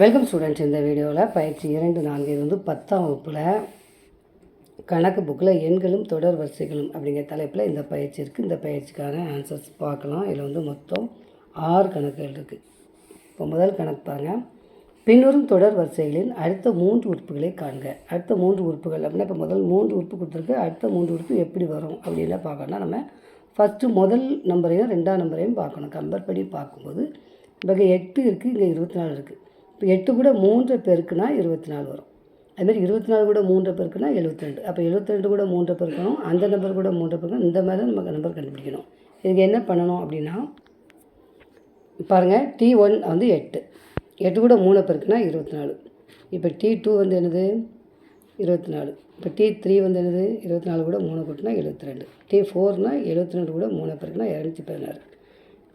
Welcome students இந்த வீடியோவில் பயிற்சி இரண்டு நான்கு இது வந்து பத்தாம் வகுப்பில் கணக்கு புக்கில் எண்களும் தொடர் வரிசைகளும் அப்படிங்கிற தலைப்பில் இந்த பயிற்சி இருக்குது இந்த பயிற்சிக்கான ஆன்சர்ஸ் பார்க்கலாம். இதில் வந்து மொத்தம் ஆறு கணக்குகள் இருக்குது இப்போ முதல் கணக்கு பாருங்கள் பின்வரும் தொடர் வரிசைகளின் அடுத்த மூன்று உறுப்புகளை காண்க. அடுத்த மூன்று உறுப்புகள் அப்படின்னா இப்போ முதல் மூன்று உறுப்பு கொடுத்துருக்கு. அடுத்த மூன்று உறுப்பு எப்படி வரும் அப்படின்லாம் பார்க்கணும்னா நம்ம ஃபஸ்ட்டு முதல் நம்பரையும் ரெண்டாம் நம்பரையும் பார்க்கணும். கம்பேர் பண்ணி பார்க்கும்போது இப்போ இங்கே எட்டு இருக்குது இங்கே இருபத்தி நாலு இருக்குது இப்போ எட்டு கூட மூன்று பெருக்குனா இருபத்தி நாலு வரும். அதுமாதிரி இருபத்தி நாலு கூட மூன்றை பெருக்குனா எழுபத்தி ரெண்டு. அப்போ எழுபத்தி ரெண்டு கூட மூன்று பெருக்கணும். அந்த நம்பர் கூட மூன்றை பெருக்கணும். இந்த மாதிரி தான் நமக்கு நம்பர் கண்டுபிடிக்கணும். இதுக்கு என்ன பண்ணணும் அப்படின்னா பாருங்கள் டி ஒன் வந்து எட்டு. எட்டு கூட மூணு பெருக்குனா இருபத்தி நாலு. இப்போ டி டூ வந்து என்னது? இருபத்தி நாலு. இப்போ டி த்ரீ வந்து என்னது? இருபத்தி நாலு கூட மூணு கூட்டினா எழுபத்தி ரெண்டு. டி ஃபோர்னா எழுபத்தி ரெண்டு கூட மூணு பெருக்குனா இரநூத்தி பதினாறு.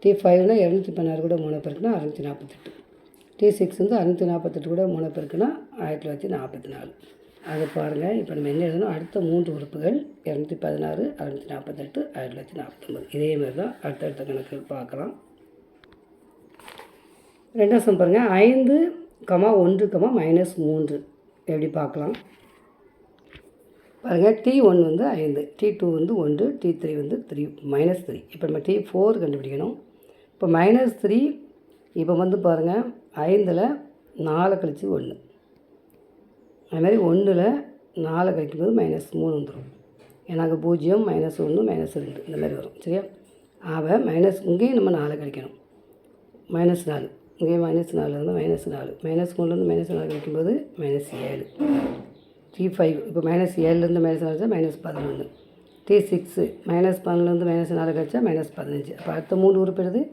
டி ஃபைவ்னா இரநூத்தி பதினாறு கூட மூணு பெருக்குனா அறநூற்றி நாற்பத்தெட்டு. டி சிக்ஸ் வந்து அறுநூற்றி நாற்பத்தெட்டு கூட மூணு பெருக்குனா ஆயிரத்தி தொள்ளாயிரத்தி நாற்பத்தி நாலு. அது பாருங்கள் இப்போ நம்ம என்ன எழுதணும்? அடுத்த மூன்று உறுப்புகள் இரநூத்தி பதினாறு அறுநூற்றி நாற்பத்தெட்டு ஆயிரத்தி தொள்ளாயிரத்தி நாற்பத்தொம்பது இதே மாதிரி தான் அடுத்தடுத்த கணக்கு பார்க்கலாம். ரெண்டாவது பாருங்கள் ஐந்து கமா ஒன்று கமா மைனஸ் மூன்று. எப்படி பார்க்கலாம்? பாருங்கள் டி ஒன் வந்து ஐந்து டி டூ வந்து ஒன்று டி த்ரீ வந்து த்ரீ மைனஸ் த்ரீ இப்போ நம்ம டி ஃபோர் கண்டுபிடிக்கணும். இப்போ மைனஸ் த்ரீ இப்போ வந்து பாருங்கள் ஐந்தில் நாலு கழித்து ஒன்று அதுமாதிரி ஒன்றில் நாலு கழிக்கும்போது மைனஸ் மூணு வந்துடும் எனக்கு பூஜ்ஜியம் மைனஸ் ஒன்று மைனஸ் ரெண்டு இந்த மாதிரி வரும். சரியா? ஆக மைனஸ் இங்கேயும் நம்ம நாலு கழிக்கணும். மைனஸ் நாலு. இங்கே மைனஸ் நாலுலேருந்து மைனஸ் நாலு. மைனஸ் மூணுலேருந்து மைனஸ் நாலு கிடைக்கும்போது மைனஸ் ஏழு. டி ஃபைவ் இப்போ மைனஸ் ஏழுலேருந்து மைனஸ் நாலு மைனஸ் பதினொன்று டி சிக்ஸு மைனஸ் பன்னெண்டுலேருந்து மைனஸ் நாலு கழிச்சா மைனஸ் பதினஞ்சு. அப்போ அடுத்த மூணு உறுப்பு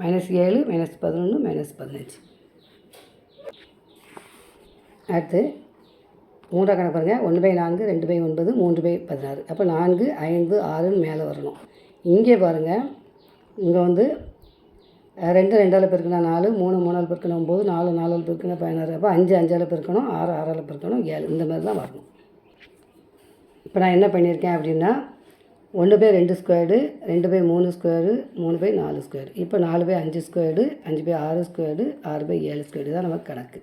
மைனஸ் ஏழு மைனஸ் பதினொன்று மைனஸ் பதினஞ்சு. அடுத்து மூன்றாம் கணக்கு பாருங்கள் ஒன்று பை நான்கு ரெண்டு பை ஒன்பது மூன்று பை பதினாறு. அப்போ நான்கு ஐந்து ஆறுன்னு மேலே வரணும். இங்கே பாருங்கள் இங்கே வந்து ரெண்டு ரெண்டால் பெருக்கினா நாலு மூணு மூணால் பெருக்கணும் ஒம்பது நாலு நாலால் பெருக்கினா பதினாறு. அப்போ அஞ்சு அஞ்சால் பெருக்கணும் ஆறு ஆறால் பெருக்கணும் ஏழு. இந்த மாதிரி தான் வரணும். இப்போ நான் என்ன பண்ணியிருக்கேன் அப்படின்னா ஒன்று பை ரெண்டு ஸ்கொயர்டு ரெண்டு பை மூணு ஸ்கொயரு மூணு பை நாலு ஸ்கொயர் இப்போ நாலு பை அஞ்சு ஸ்கொயர்டு அஞ்சு பை ஆறு ஸ்கொயர்டு ஆறு பை ஏழு ஸ்கொயர்டு. தான் நமக்கு கணக்கு.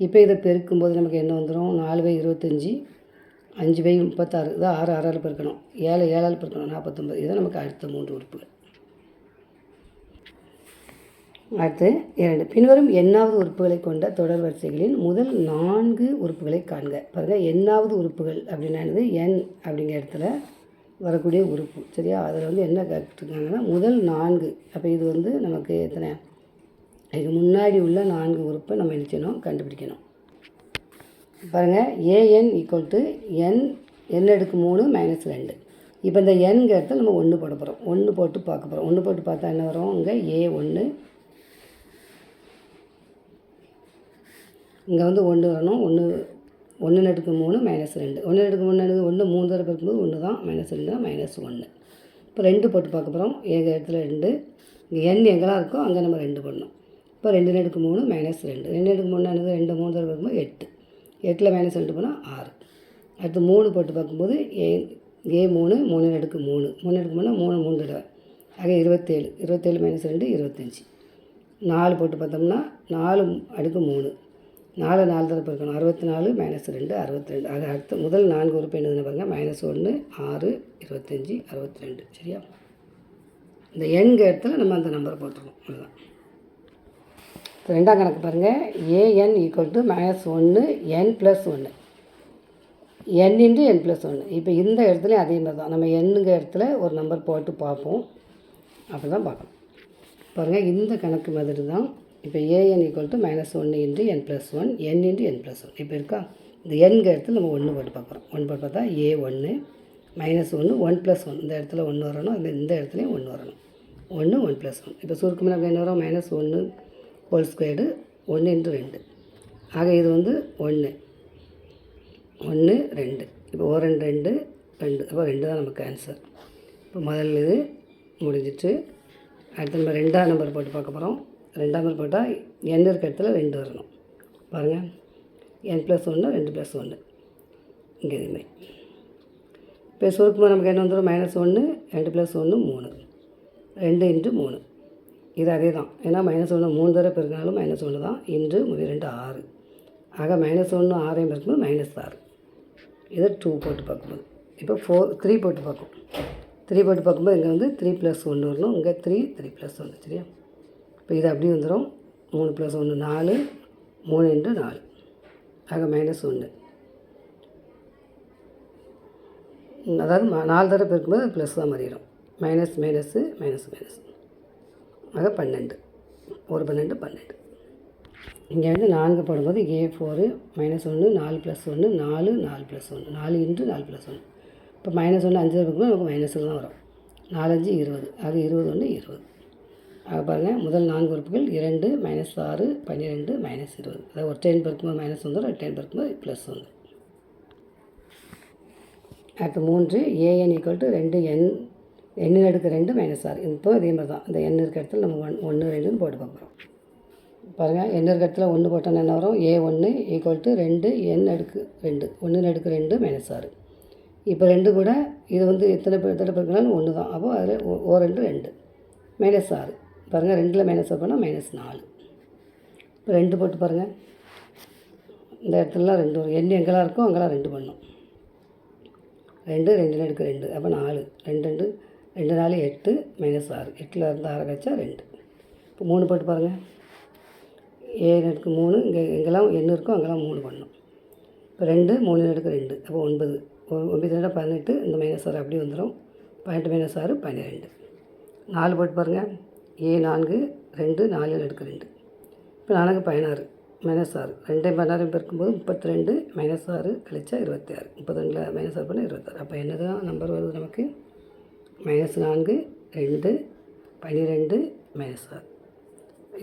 இப்போ இதை பெருக்கும்போது நமக்கு என்ன வந்துடும் நாலு பை இருபத்தஞ்சி அஞ்சு பை முப்பத்தாறு. இதான் ஆறு ஆறால் பெருக்கணும். ஏழு ஏழால் பெருக்கணும். நாற்பத்தொம்பது இதுதான் நமக்கு அடுத்த மூன்று உறுப்புகள். அடுத்து இரண்டு. பின்வரும் எண்ணாவது உறுப்புகளை கொண்ட தொடர் வரிசைகளின் முதல் நான்கு உறுப்புகளை காண்க. பாருங்கள் எண்ணாவது உறுப்புகள் அப்படின்னா என் எண் அப்படிங்கிற இடத்துல வரக்கூடிய உறுப்பு. சரியா? அதில் வந்து என்ன கேட்டுருக்காங்கன்னா முதல் நான்கு. அப்போ இது வந்து நமக்கு எத்தனை? இதுக்கு முன்னாடி உள்ள நான்கு உறுப்பை நம்ம என்ன செய்யணும்? கண்டுபிடிக்கணும். பாருங்கள் A N equal to N N அடுக்கு மூணு மைனஸ் ரெண்டு. இப்போ இந்த என்கிறத நம்ம ஒன்று போட போகிறோம் ஒன்று போட்டு பார்க்க போகிறோம் ஒன்று போட்டு பார்த்தா என்ன வரும்? இங்கே ஏ ஒன்று இங்கே வந்து ஒன்று வரணும். ஒன்று ஒன்று நடுக்கு மூணு மைனஸ் ரெண்டு. ஒன்று நடுக்கு மூணு நடுக்கு ஒன்று மூணு தடவை இருக்கும்போது ஒன்று தான் மைனஸ் ரெண்டு தான் மைனஸ் ஒன்று. இப்போ ரெண்டு போட்டு பார்க்க போகிறோம் எங்கள் இடத்துல ரெண்டு. இங்கே எண் எங்கெல்லாம் இருக்கோ அங்கே நம்ம ரெண்டு போடணும். இப்போ ரெண்டு நடுக்கு மூணு மைனஸ் ரெண்டு. ரெண்டு நடுக்கு மூணு நடுக்கு ரெண்டு மூணு தடவை இருக்கும்போது எட்டு. எட்டில் மைனஸ் ரெண்டு போனால் ஆறு. அடுத்து மூணு போட்டு பார்க்கும்போது ஏ ஏ மூணு மூணு நடுக்கு மூணு. மூணு நடுக்கு மூணு மூணு மூணு தடவை. ஆக இருபத்தேழு. இருபத்தேழு மைனஸ் ரெண்டு இருபத்தஞ்சி. நாலு போட்டு பார்த்தோம்னா நாலு அடுக்கு மூணு. நாலு நாலு தடவை இருக்கணும். அறுபத்தி நாலு மைனஸ் ரெண்டு அறுபத்தி ரெண்டு அது அடுத்து முதல் நான்கு உறுப்பு என்னதுன்னு பாருங்கள் மைனஸ் ஒன்று ஆறு இருபத்தஞ்சி அறுபத்தி ரெண்டு சரியா? இந்த எண்க இடத்துல நம்ம அந்த நம்பரை போட்டுருவோம். அதுதான் ரெண்டாம் கணக்கு பாருங்கள் ஏஎன் ஈக்குவல் டு மைனஸ் ஒன்று என் ப்ளஸ் ஒன்று என் இன்ட்டு என் ப்ளஸ் ஒன்று இப்போ இந்த இடத்துலையும் அதே மாதிரி தான் நம்ம எண்ணுங்க இடத்துல ஒரு நம்பர் போட்டு பார்ப்போம். அப்படி தான் பார்க்கணும். பாருங்கள் இந்த கணக்கு மாதிரி தான் இப்போ A N equal to minus ஒன்று into N plus one N into N plus one இப்போ இருக்கா? இந்த எண்க இடத்துல நம்ம ஒன்று போட்டு பார்க்குறோம் ஒன்று போட்டு பார்த்தா ஏ ஒன்று மைனஸ் ஒன்று ஒன் ப்ளஸ் ஒன் இந்த இடத்துல ஒன்று வரணும் அது இந்த இடத்துலையும் ஒன்று வரணும். ஒன்று ஒன் ப்ளஸ் ஒன் இப்போ சுருக்கமாக நம்ம என்ன வரும்? மைனஸ் ஒன்று ஹோல் ஸ்கொயர்டு ஒன்று இன்ட்டு ரெண்டு. ஆக இது வந்து ஒன்று ஒன்று ரெண்டு. இப்போ ஓ ரெண்டு ரெண்டு ரெண்டு. அப்போ ரெண்டு தான் நமக்கு ஆன்சர் இப்போ முதல்ல இது முடிஞ்சிட்டு அடுத்து நம்ம ரெண்டாவது நம்பர் போட்டு பார்க்க போகிறோம் ரெண்டாம் போட்டால் என் இருக்க இடத்துல ரெண்டு வரணும். பாருங்கள் என் ப்ளஸ் ஒன்று ரெண்டு ப்ளஸ் ஒன்று இங்கே இதுமாரி இப்போ சுருக்கமாக நமக்கு என்ன வந்துடும் மைனஸ் ஒன்று ரெண்டு ப்ளஸ் ஒன்று மூணு. ரெண்டு இன்ட்டு மூணு. இது அதே தான் ஏன்னா மைனஸ் ஒன்று மூணு தடவை பெருக்கினாலும் மைனஸ் ஒன்று தான். இன்று ரெண்டு ஆறு. ஆக மைனஸ் ஒன்று ஆறையும் பெருக்கும்போது மைனஸ் ஆறு. இதை டூ போட்டு பார்க்கும்போது. இப்போ ஃபோர் த்ரீ போட்டு பார்க்கும். த்ரீ போட்டு பார்க்கும்போது இங்கே வந்து த்ரீ ப்ளஸ் ஒன்று வரணும். இங்கே த்ரீ த்ரீ ப்ளஸ் ஒன்று சரியா? இப்போ இது அப்படி வந்துடும் மூணு ப்ளஸ் ஒன்று நாலு மூணு இன்ட்டு நாலு. ஆக மைனஸ் ஒன்று அதாவது நாலு தடவை பெருக்கும்போது ப்ளஸ் தான் மாறிடும். மைனஸ் மைனஸு மைனஸ் மைனஸ் ஆக பன்னெண்டு. ஒரு பன்னெண்டு பன்னெண்டு. இங்கே வந்து நான்கு போடும்போது ஏ ஃபோரு மைனஸ் ஒன்று நாலு ப்ளஸ் ஒன்று நாலு நாலு ப்ளஸ் ஒன்று நாலு இன்ட்டு நாலு ப்ளஸ் ஒன்று இப்போ மைனஸ் ஒன்று அஞ்சு இருக்கும்போது நமக்கு மைனஸில் தான் வரும். நாலஞ்சு இருபது. அது இருபது ஒன்று இருபது. பாருங்கள் முதல் நான்கு உறுப்புகள் இரண்டு மைனஸ் ஆறு பன்னிரெண்டு மைனஸ் இருபது. அதாவது ஒரு டைம் பெருக்கும்போது மைனஸ் வந்துடும் ஒரு டென் பெருக்கும்போது ப்ளஸ் வந்துடும் அடுத்து மூன்று ஏஎன் ஈக்குவல் டு ரெண்டு என் எண்ணின் அடுக்கு ரெண்டு மைனஸ் ஆறு. இப்போ இதே மாதிரி தான் இந்த எண் இருக்க இடத்துல நம்ம ஒன் ஒன்று ரெண்டுன்னு போட்டு பார்க்குறோம் பாருங்கள் எண் இருக்க இடத்துல ஒன்று போட்டோன்னா என்ன வரும்? ஏ ஒன்று ஈக்குவல் டு ரெண்டு என் அடுக்கு ரெண்டு. ஒன்று அடுக்கு ரெண்டு மைனஸ் ஆறு. இப்போ ரெண்டு கூட இது வந்து எத்தனை எத்தனை பேருக்குனாலும் ஒன்று தான் அப்போது அதில் ஓ- ஓ ரெண்டு ரெண்டு. மைனஸ் ஆறு. பாருங்கள் ரெண்டில் மைனஸ் ஆறு மைனஸ் நாலு. இப்போ ரெண்டு போட்டு பாருங்கள் இந்த இடத்துலலாம் ரெண்டு வரும் எண்ணு எங்கெல்லாம் இருக்கோ அங்கெல்லாம் ரெண்டு பண்ணும். ரெண்டு ரெண்டு எடுக்க ரெண்டு. அப்போ நாலு. ரெண்டு ரெண்டு ரெண்டு நாலு எட்டு மைனஸ் ஆறு. எட்டில் இருந்து ஆறு கழிச்சா ரெண்டு. இப்போ மூணு போட்டு பாருங்கள் ஏழு எடுக்க மூணு இங்கே எங்கெல்லாம் எண்ணு இருக்கோ அங்கெல்லாம் மூணு பண்ணணும் இப்போ ரெண்டு மூணு எடுக்க ரெண்டு. அப்போ ஒன்பது. ஒன்பது ரெண்டு பதினெட்டு இந்த மைனஸ் ஆறு அப்படியே வந்துடும் பதினெட்டு மைனஸ் ஆறு பன்னிரெண்டு. நாலு போட்டு பாருங்கள் ஏ நான்கு ரெண்டு நாலு நடுக்கு ரெண்டு. இப்போ நான்கு பதினாறு மைனஸ் ஆறு. ரெண்டையும் பதினாறு பெருக்கும்போது முப்பத்தி ரெண்டு மைனஸ் ஆறு கழிச்சா இருபத்தி ஆறு முப்பத்தி ரெண்டில் மைனஸ் ஆறு பண்ணால் இருபத்தாறு. அப்போ என்ன தான் நம்பர் வருது நமக்கு? மைனஸ் நான்கு ரெண்டு பன்னிரெண்டு மைனஸ் ஆறு.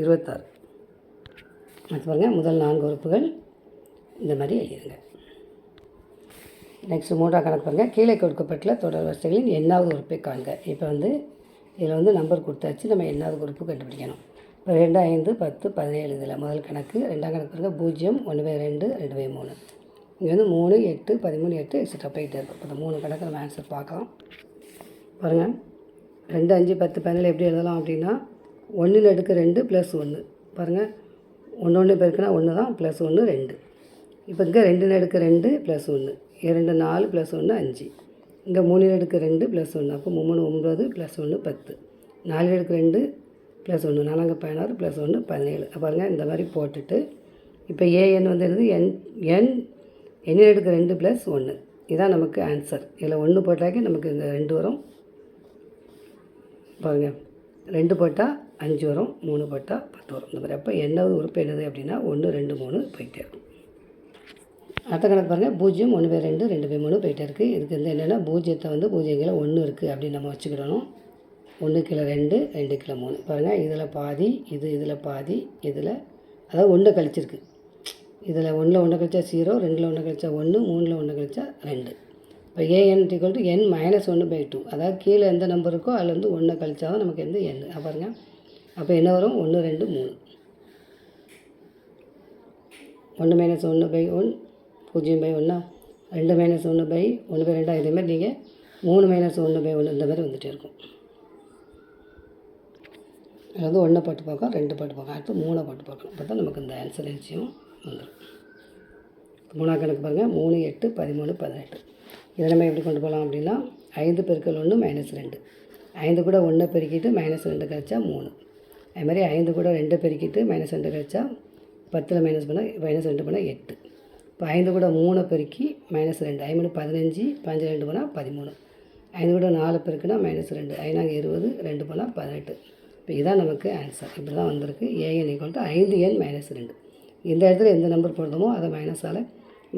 இருபத்தாறு. அது பாருங்கள் முதல் நான்கு உறுப்புகள். இந்த மாதிரி எழுதிடுங்க. நெக்ஸ்ட் மூன்றாம் கணக்கு பாருங்கள் கீழே கொடுக்கப்பட்டுள்ள தொடர் வரிசைகளின் எண்ணாவது உறுப்பை காண்க. இப்போ வந்து இதில் வந்து நம்பர் கொடுத்தாச்சு நம்ம என்னாவது குரூப்பு கண்டுபிடிக்கணும். இப்போ ரெண்டு ஐந்து பத்து பதினேழு இதில் முதல் கணக்கு ரெண்டாம் கணக்கு பாருங்க பூஜ்ஜியம் ஒன்று பை ரெண்டு ரெண்டு பை மூணு. இங்கே வந்து மூணு எட்டு பதிமூணு எட்டு எக்ஸட்ரா போயிட்டே இருக்கும். இப்போ இந்த மூணு கணக்கு நம்ம ஆன்சர் பார்க்கலாம். பாருங்கள் ரெண்டு அஞ்சு பத்து பதினேழு எப்படி எழுதலாம் அப்படின்னா ஒன்றில் எடுக்க ரெண்டு ப்ளஸ் ஒன்று. பாருங்கள் ஒன்று ஒன்று பெருக்குனா ஒன்று தான் ப்ளஸ் ஒன்று ரெண்டு. இப்போ இங்கே ரெண்டு நடுக்கு ரெண்டு ப்ளஸ் ஒன்று. இரண்டு நாலு ப்ளஸ் ஒன்று அஞ்சு. இங்கே மூணு நடுக்கு ரெண்டு ப்ளஸ் ஒன்று. அப்போ மூணு ஒம்பது ப்ளஸ் ஒன்று பத்து. நாலு நடுக்கு ரெண்டு ப்ளஸ் ஒன்று. நாலாங்க பதினாறு ப்ளஸ் ஒன்று பதினேழு. பாருங்கள் இந்த மாதிரி போட்டுட்டு இப்போ ஏஎன் வந்து என்னது? என் என் என் எடுக்க ரெண்டு ப்ளஸ் ஒன்று. இதுதான் நமக்கு ஆன்சர் இதில் ஒன்று போட்டாக்கே நமக்கு இந்த ரெண்டு வரும். பாருங்கள் ரெண்டு போட்டால் அஞ்சு வரும் மூணு போட்டால் பத்து வரும். இந்த மாதிரி. அப்போ எண்ணாவது உறுப்பு என்னது அப்படின்னா ஒன்று ரெண்டு மூணு போயிட்டே இருக்கும். அடுத்த கணக்கு பாருங்கள் பூஜ்ஜியம் ஒன்று பை ரெண்டு ரெண்டு பை மூணு போயிட்டே இருக்குது இதுக்கு வந்து என்னென்னா பூஜ்ஜியத்தை வந்து பூஜ்ஜியம் கீழே ஒன்று இருக்குது அப்படின்னு நம்ம வச்சுக்கிடணும். ஒன்று கிலோ ரெண்டு ரெண்டு கிலோ மூணு. பாருங்கள் இதில் பாதி இது இதில் பாதி இதில் அதாவது ஒன்று கழிச்சிருக்கு. இதில் ஒன்றில் ஒன்று கழிச்சா ஜீரோ ரெண்டில் ஒன்று கழிச்சா ஒன்று மூணில் ஒன்று கழிச்சா ரெண்டு. இப்போ A N equal to N minus ஒன்று பை டூ அதாவது கீழே எந்த நம்பர் இருக்கோ அதில் வந்து ஒன்றை கழிச்சா தான் நமக்கு எந்த எண் பாருங்க. அப்போ என்ன வரும்? ஒன்று ரெண்டு மூணு. ஒன்று மைனஸ் ஒன்று பை ஒன் பூஜ்ஜியம் பை ஒன்றா ரெண்டு மைனஸ் ஒன்று பை ஒன்று பை ரெண்டாக இதேமாதிரி நீங்கள் மூணு மைனஸ் ஒன்று பை ஒன்று இந்த மாதிரி வந்துகிட்டே இருக்கும். அதாவது வந்து ஒன்றை பாட்டு பார்க்கலாம் ரெண்டு பாட்டு பார்க்கலாம் அடுத்து மூணை பாட்டு பார்க்கணும் அப்போ தான் நமக்கு இந்த ஆன்சர் நிச்சயம் வந்துடும் மூணாம் கணக்கு பாருங்கள் மூணு எட்டு பதிமூணு பதினெட்டு. இதை நம்ம எப்படி கொண்டு போகலாம் அப்படின்னா ஐந்து பெருக்கல் ஒன்று மைனஸ் ரெண்டு. ஐந்து கூட ஒன்றை பெருக்கிட்டு மைனஸ் ரெண்டு கழிச்சா மூணு. அது மாதிரி ஐந்து கூட ரெண்டு பெருக்கிட்டு மைனஸ் ரெண்டு கழிச்சா பத்தில் மைனஸ் பண்ணால் மைனஸ் ரெண்டு பண்ணால் எட்டு. இப்போ ஐந்து கூட மூணை பெருக்கி மைனஸ் ரெண்டு. ஐம்பது பதினஞ்சு பதினஞ்சு ரெண்டு போனால் பதிமூணு. ஐந்து கூட நாலு பெருக்குனா மைனஸ் ரெண்டு. ஐநாங்க இருபது ரெண்டு போனால் பதினெட்டு. இப்போ இதுதான் நமக்கு ஆன்சர் இப்படி தான் வந்திருக்கு ஏஎன் ஈக்குவல் டு ஐந்து எண் மைனஸ் ரெண்டு. இந்த இடத்துல எந்த நம்பர் போடுறோமோ அதை மைனஸால்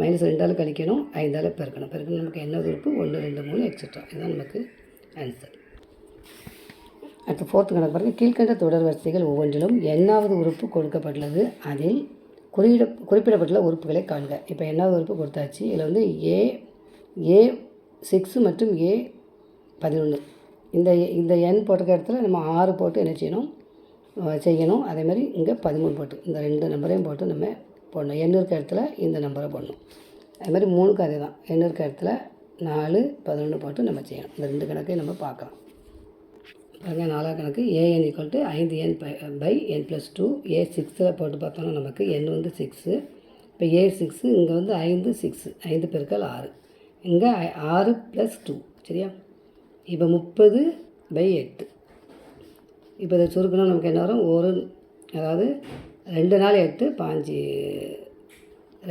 மைனஸ் ரெண்டால் கழிக்கணும் ஐந்தால் பெருக்கணும். பெருக்கணும் நமக்கு என்ன உறுப்பு? ஒன்று ரெண்டு மூணு எக்ஸட்ரா இதுதான் நமக்கு ஆன்சர் அடுத்து ஃபோர்த்து கணக்கு பாருங்கள் கீழ்கண்ட தொடர் வரிசைகள் ஒவ்வொன்றிலும் எண்ணாவது உறுப்பு கொடுக்கப்பட்டுள்ளது. அதில் குறியிட குறிப்பிடப்பட்டுள்ள உறுப்புகளை காண்க. இப்போ எண்ணாவது உறுப்பு கொடுத்தாச்சு? இதில் வந்து ஏ ஏ சிக்ஸு மற்றும் ஏ பதினொன்று இந்த இந்த எண் போட்டிருக்க இடத்துல நம்ம ஆறு போட்டு என்ன செய்யணும்? செய்யணும். அதே மாதிரி இங்கே பதிமூணு போட்டு. இந்த ரெண்டு நம்பரையும் போட்டு நம்ம போடணும். எண் இருக்க இடத்துல இந்த நம்பரை போடணும். அது மாதிரி மூணுக்கு அதே தான் எண் இருக்க இடத்துல நாலு பதினொன்று போட்டு நம்ம செய்யணும். இந்த ரெண்டு கணக்கையும் நம்ம பார்க்கலாம். பாருங்கள் நாலாம் கணக்கு. ஏஎன் ஈக்குவல் டு ஐந்து N by by N plus two A சிக்ஸில் போட்டு பார்த்தோம்னா நமக்கு என் வந்து சிக்ஸு இப்போ ஏ சிக்ஸு இங்கே வந்து ஐந்து சிக்ஸு ஐந்து பெருக்கள் ஆறு. இங்கே ஆறு ப்ளஸ் டூ சரியா? இப்போ முப்பது பை எட்டு. இப்போ இதை சுருக்கணும் நமக்கு என்ன வரும்? ஒரு அதாவது ரெண்டு நாள் எட்டு பாஞ்சு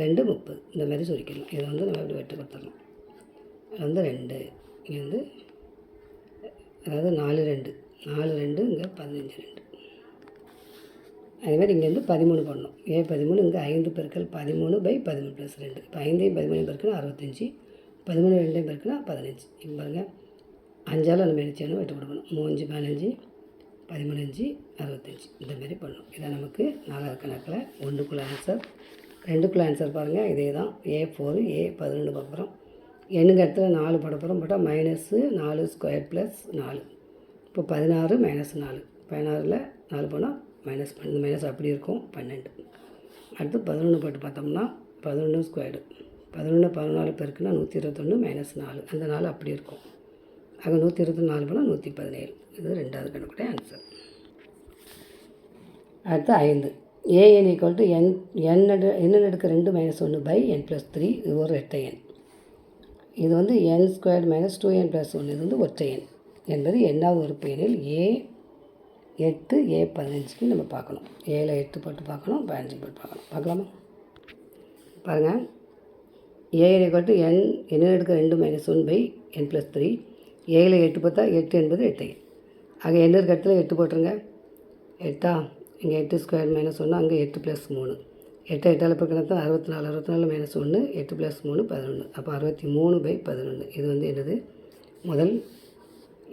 ரெண்டு முப்பது. இந்த மாதிரி சுருக்கணும் இதை வந்து நம்ம எப்படி வெட்டு கொடுத்துடணும் அது வந்து ரெண்டு. இங்கே வந்து அதாவது நாலு ரெண்டு. நாலு ரெண்டு இங்கே பதினஞ்சு ரெண்டு. அதேமாதிரி இங்கேருந்து பதிமூணு பண்ணணும் ஏ பதிமூணு இங்கே ஐந்து பெருக்கள் பதிமூணு பை பதிமூணு ப்ளஸ் ரெண்டு. இப்போ ஐந்தையும் பதிமூணு பெருக்குனா அறுபத்தஞ்சி. பதிமூணு ரெண்டையும் பெருக்குனா பதினஞ்சு. இப்போ பாருங்கள் அஞ்சால் நம்ம நினச்சாலும் வெட்டு கொடுக்கணும். மூஞ்சு பதினஞ்சு பதிமூணஞ்சு அறுபத்தஞ்சி. இந்த மாதிரி பண்ணணும் இதை நமக்கு நாலாவது கணக்கில் ஒன்றுக்குள்ள ஆன்சர் ரெண்டுக்குள்ள ஆன்சர் பாருங்கள் இதே தான் ஏ ஃபோரு ஏ பதினொன்று பார்க்குறோம் எண்ணுங்க இடத்துல நாலு போட போகிறோம் போட்டால் மைனஸு நாலு ஸ்கொயர் ப்ளஸ் நாலு. இப்போ பதினாறு மைனஸ் நாலு. பதினாறில் நாலு போனால் மைனஸ் பன்னெண்டு மைனஸ் அப்படி இருக்கும். பன்னெண்டு. அடுத்து பதினொன்று போட்டு பார்த்தோம்னா பதினொன்று ஸ்கொயர்டு பதினொன்று பதினாலு பேருக்குன்னா நூற்றி இருபத்தொன்று மைனஸ் நாலு. அந்த நாலு அப்படி இருக்கும். ஆக நூற்றி இருபத்தி நாலு போனால் நூற்றி பதினேழு இது ரெண்டாவது கணக்குடைய ஆன்சர் அடுத்து ஐந்து. A N equal to N N எடு என்ன எடுக்க ரெண்டு மைனஸ் ஒன்று பை என் ப்ளஸ் த்ரீ இது ஒரு எட்டை எண். இது வந்து N square minus two N plus ஒன்று இது வந்து ஒற்றை எண் என்பது எண்ணாவது உறுப்பு எண்ணில் ஏ எட்டு ஏ பதினஞ்சுக்கு நம்ம பார்க்கணும். ஏழை எட்டு போட்டு பார்க்கணும் பதினஞ்சு போட்டு பார்க்கணும். பார்க்கலாமா? பாருங்கள் ஏ ஈக்குவல் டு என் என்ன எடுக்க ரெண்டு minus one by N plus three ஏழில் எட்டு பார்த்தா எட்டு என்பது எட்டு. ஆக என்ன இருக்க இடத்துல எட்டு போட்டுருங்க. எட்டா? இங்கே எட்டு ஸ்கொயர் மைனஸ் ஒன்று அங்கே எட்டு ப்ளஸ் மூணு. எட்டு எட்டால் பக்கத்தில் அறுபத்தி நாலு அறுபத்தி நாலு மைனஸ் ஒன்று எட்டு ப்ளஸ் மூணு பதினொன்று அப்போ அறுபத்தி மூணு பை பதினொன்று இது வந்து என்னது? முதல்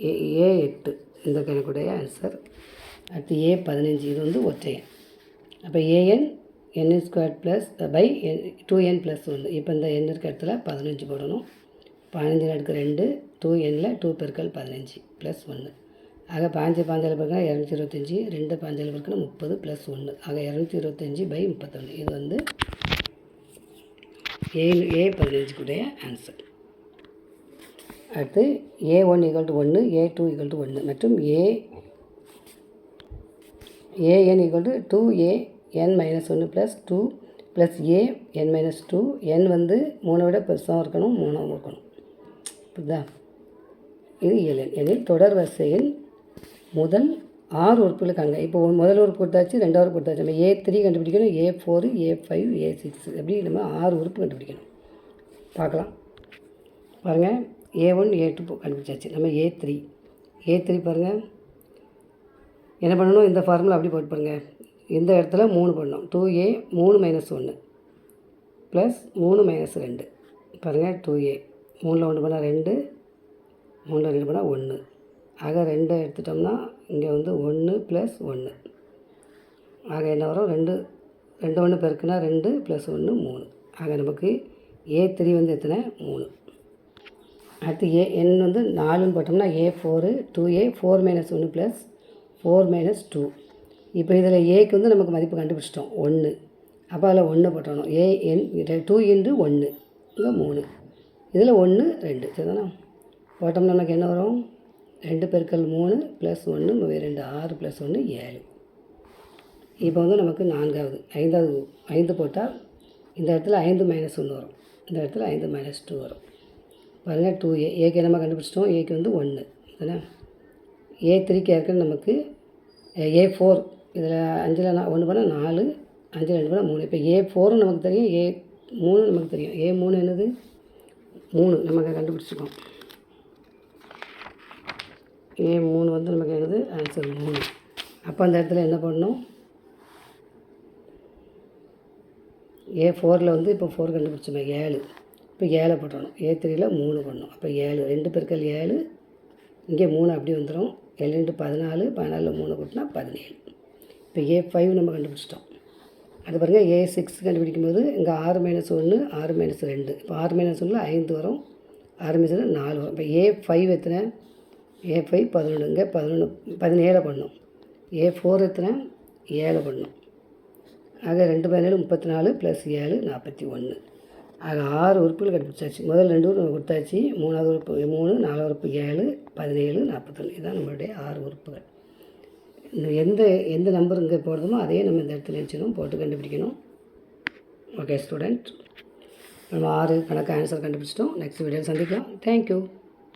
ஏ ஏ எட்டு. இந்த கணக்குடைய ஆன்சர் அடுத்து ஏ பதினஞ்சு. இது வந்து ஒற்றையன் அப்போ A N N square plus by N two N plus ஒன்று. இப்போ இந்த என் இருக்க இடத்துல பதினஞ்சு போடணும். பதினஞ்சு அடுக்கு ரெண்டு டூ எண்ணில் டூ பெருக்கல் பதினஞ்சு ப்ளஸ் ஒன்று. ஆக பாஞ்சு பாஞ்சால் பெருக்கினா இரநூத்தி இருபத்தஞ்சி ரெண்டு பாஞ்சால் பிறகு முப்பது ப்ளஸ் ஒன்று ஆக இரநூத்தி இருபத்தஞ்சி பை முப்பத்தொன்று இது வந்து ஏ ஏ பதினஞ்சுக்குடைய ஆன்சர் அடுத்து ஏ ஒன் ஈக்குவல் டு ஒன்று ஏ டூ ஈக்குவல் டு ஒன்று மற்றும் A A N equal to two A N minus ஒன்று plus two plus A N minus two N வந்து மூணை விட பெருசாகவும் இருக்கணும் மூணாகவும் இருக்கணும். புரியுதா? இது ஏழு எனில் தொடர் வரிசையில் முதல் ஆறு உறுப்புகளுக்கு அங்கே. இப்போ முதல் உறுப்பு கொடுத்தாச்சு ரெண்டாவது உறுப்பு கொடுத்தாச்சு. நம்ம ஏ த்ரீ கண்டுபிடிக்கணும் A four A five A six அப்படி நம்ம ஆறு உறுப்பு கண்டுபிடிக்கணும். பார்க்கலாம். பாருங்கள் ஏ ஒன் ஏ டூ கண்டுபிடிச்சாச்சு. நம்ம ஏ த்ரீ ஏ த்ரீ பாருங்கள் என்ன பண்ணணும்? இந்த ஃபார்முலா அப்படி போட்டு பாருங்கள் இந்த இடத்துல மூணு பண்ணணும் டூ ஏ மூணு மைனஸ் ஒன்று ப்ளஸ் மூணு மைனஸ் ரெண்டு. பாருங்கள் டூ ஏ மூணில் ஒன்று பண்ணால் ரெண்டு மூணில் ரெண்டு பண்ணால் ஒன்று ஆக ரெண்டை எடுத்துட்டோம்னா இங்கே வந்து ஒன்று ப்ளஸ் ஒன்று. ஆக என்ன வரும்? ரெண்டு ரெண்டு ஒன்று பெருக்குனா ரெண்டு ப்ளஸ் ஒன்று மூணு. ஆக நமக்கு ஏ த்ரீ வந்து எத்தனை? மூணு. அடுத்து ஏ என் வந்து நாலுன்னு போட்டோம்னா A four two A four minus ஒன்று ப்ளஸ் ஃபோர் மைனஸ் டூ இப்போ இதில் ஏக்கு வந்து நமக்கு மதிப்பு கண்டுபிடிச்சிட்டோம். ஒன்று. அப்போ அதில் ஒன்று போட்டணும். ஏ என் டூ இன்ட்டு ஒன்று. இங்கே மூணு. இதில் ஒன்று ரெண்டு. சரிதானா? போட்டோம்னா நமக்கு என்ன வரும்? ரெண்டு பெருக்கல் மூணு ப்ளஸ் ஒன்று ரெண்டு ஆறு ப்ளஸ் ஒன்று ஏழு. இப்போ வந்து நமக்கு நான்காவது ஐந்தாவது ஐந்து போட்டால் இந்த இடத்துல ஐந்து மைனஸ் ஒன்று வரும். இந்த இடத்துல ஐந்து மைனஸ் டூ வரும். பாருங்கள் டூ ஏ ஏக்கு நம்ம கண்டுபிடிச்சிட்டோம்? ஏக்கு வந்து ஒன்று தானே? ஏ த்ரீக்கு ஏற்கனவே நமக்கு ஏ ஃபோர் இதில் அஞ்சில் நான் ஒன்று பண்ணால் நாலு அஞ்சில் ரெண்டு பண்ணால் மூணு. இப்போ ஏ ஃபோரும் நமக்கு தெரியும். ஏ மூணு நமக்கு தெரியும். ஏ மூணு என்னது? மூணு. நமக்கு கண்டுபிடிச்சிருக்கோம். ஏ மூணு வந்து நமக்கு என்னது ஆன்சர் மூணு. அப்போ அந்த இடத்துல என்ன பண்ணணும்? ஏ ஃபோரில் வந்து இப்போ ஃபோர் கண்டுபிடிச்சோம் ஏழு. இப்போ ஏழை போட்டணும் ஏ த்ரீயில் மூணு பண்ணணும். அப்போ ஏழு. ரெண்டு பேருக்கள் ஏழு. இங்கே மூணு அப்படி வந்துடும் ஏழு ரெண்டு பதினாலு பதினாலில் மூணு கூட்டினா பதினேழு. இப்போ ஏ ஃபைவ் நம்ம கண்டுபிடிச்சிட்டோம். அது பாருங்கள் ஏ சிக்ஸ் கண்டுபிடிக்கும் போது இங்கே ஆறு மைனஸ் ஒன்று ஆறு மைனஸ் ரெண்டு. இப்போ ஆறு மைனஸ் ஒன்றில் ஐந்து வரும். ஆறு மைனஸ் நாலு வரும். இப்போ ஏ ஃபைவ் எத்தனை? ஏ ஃபைவ் பதினொன்றுங்க. பதினொன்று பதினேழு பண்ணும். ஏ ஃபோர் எத்தனை? ஏழு பண்ணும். ஆக ரெண்டு பதினேழு முப்பத்தி நாலு ப்ளஸ் ஏழு நாற்பத்தி ஒன்று. ஆக ஆறு உறுப்புகள் கண்டுபிடிச்சாச்சு. முதல் ரெண்டு உறுப்பு கொடுத்தாச்சு. மூணாவது உறுப்பு மூணு நாலாவது உறுப்பு ஏழு பதினேழு நாற்பத்தொன்று இதுதான் நம்மளுடைய ஆறு உறுப்புகள். எந்த எந்த நம்பர் இங்கே போடுறோமோ அதையே நம்ம இந்த இடத்துல வச்சுக்கணும் போட்டு கண்டுபிடிக்கணும். ஓகே ஸ்டூடெண்ட் நம்ம ஆறு கணக்கு ஆன்சர் கண்டுபிடிச்சிட்டோம். நெக்ஸ்ட் வீடியோவில் சந்திக்கலாம். தேங்க்யூ